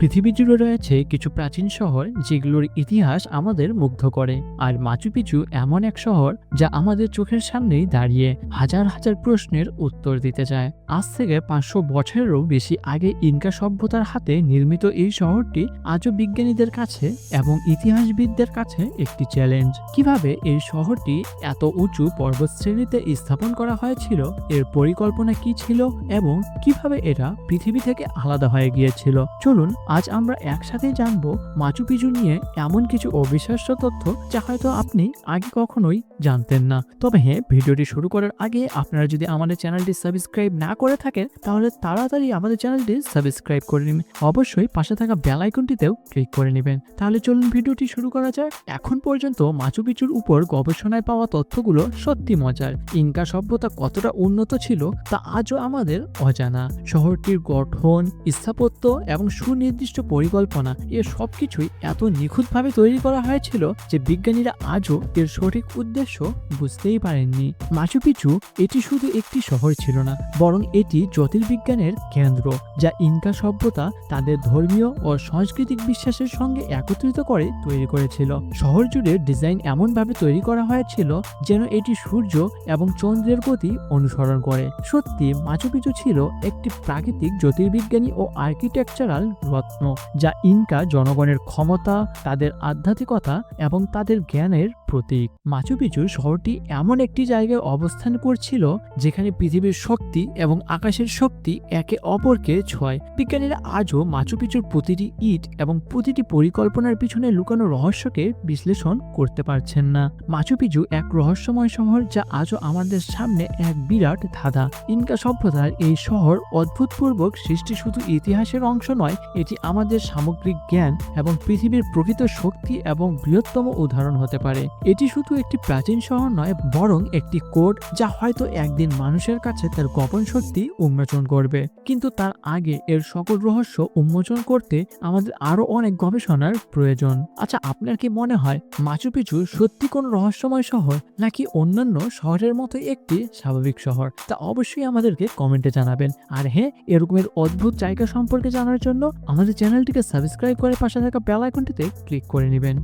পৃথিবী জুড়ে রয়েছে কিছু প্রাচীন শহর যেগুলোর ইতিহাস আমাদের মুগ্ধ করে, আর মাচু এমন এক শহর যা আমাদের চোখের সামনেই দাঁড়িয়ে হাজার হাজার প্রশ্নের উত্তর দিতে চায়। আজ থেকে পাঁচশো বছরেরও বেশি আগে ইনকা সভ্যতার হাতে নির্মিত এই শহরটি আজও বিজ্ঞানীদের কাছে এবং ইতিহাসবিদদের কাছে একটি চ্যালেঞ্জ কীভাবে এই শহরটি এত উঁচু পর্বতশ্রেণীতে স্থাপন করা হয়েছিল, এর পরিকল্পনা কি ছিল এবং কীভাবে এটা পৃথিবী থেকে আলাদা হয়ে গিয়েছিল? চলুন আজ আমরা একসাথে জানব মাচু পিচু নিয়ে এমন কিছু অবিশ্বাস্য তথ্য যা হয়তো আপনি আগে কখনোই জানতেন না। তবে হ্যাঁ ভিডিওটি শুরু করার আগে আপনারা যদি আমাদের চ্যানেলটি সাবস্ক্রাইব না করে থাকেন, তাহলে তাড়াতাড়ি আমাদের চ্যানেলটি সাবস্ক্রাইব করে নিন। অবশ্যই পাশে থাকা বেল আইকনটিতেও ক্লিক করে নেবেন। তাহলে চলুন ভিডিওটি শুরু করা যাক। এখন পর্যন্ত মাচু পিচুর উপর গবেষণায় পাওয়া তথ্যগুলো সত্যি মজার। ইনকা সভ্যতা কতটা উন্নত ছিল তা আজও আমাদের অজানা। শহরটির গঠন, স্থাপত্য এবং সুনির্দিষ্ট পরিকল্পনা এর সবকিছুই এত নিখুঁতভাবে তৈরি করা হয়েছিল যে বিজ্ঞানীরা আজও এর সঠিক উদ্দেশ্য বুঝতেই পারেননি। মাচু পিচু, এটি শুধু একটি শহর ছিল না, বরং এটি জ্যোতির্বিজ্ঞানের কেন্দ্র, যা ইনকা সভ্যতা তাদের ধর্মীয় ও সাংস্কৃতিক বিশ্বাসের সঙ্গে একত্রিত করে তৈরি করেছিল। শহর জুড়ে ডিজাইন এমনভাবে তৈরি করা হয়েছিল যেন এটি সূর্য এবং চন্দ্রের গতি অনুসরণ করে। সত্যি, মাচু পিচু ছিল একটি প্রাকৃতিক জ্যোতির্বিজ্ঞানী ও আর্কিটেকচারাল রত্ন। যা ইনকা জনগণের ক্ষমতা তাদের আধ্যাত্মিকতা এবং তাদের জ্ঞানের প্রতীক। মাচু পিচু শহরটি এমন একটি জায়গায় অবস্থান করছিল যেখানে পৃথিবীর শক্তি এবং আকাশের শক্তি একে অপরকে ছয়। বিজ্ঞানীরা আজও মাচু পিচুর প্রতিটি ইট এবং প্রতিটি পরিকল্পনার পিছনে লুকানো রহস্যকে বিশ্লেষণ করতে পারছেন না। মাচু পিচু এক রহস্যময় শহর যা আজও আমাদের সামনে এক বিরাট ধাঁধা। ইনকা সভ্যতার এই শহর অদ্ভুতপূর্বক সৃষ্টি শুধু ইতিহাসের অংশ নয়, এটি আমাদের সামগ্রিক জ্ঞান এবং পৃথিবীর প্রকৃত শক্তি এবং বৃহত্তম উদাহরণ হতে পারে। এটি শুধু একটি প্রাচীন শহর নয়, বরং একটি কোড যা হয়তো একদিন মানুষের কাছে তার গোপন শক্তি উন্মোচন করবে। কিন্তু তার আগে এর সকল রহস্য উন্মোচন করতে আমাদের আরও অনেক গবেষণার প্রয়োজন। আচ্ছা আপনার কি মনে হয় মাচু সত্যি কোন রহস্যময় শহর, নাকি অন্যান্য শহরের মতো একটি স্বাভাবিক শহর? তা অবশ্যই আমাদেরকে কমেন্টে জানাবেন। আর হ্যাঁ এরকমের অদ্ভুত জায়গা সম্পর্কে জানার জন্য আমাদের চ্যানেলটিকে সাবস্ক্রাইব করে পাশে থাকা বেল আইকনটিতে ক্লিক করে নেবেন।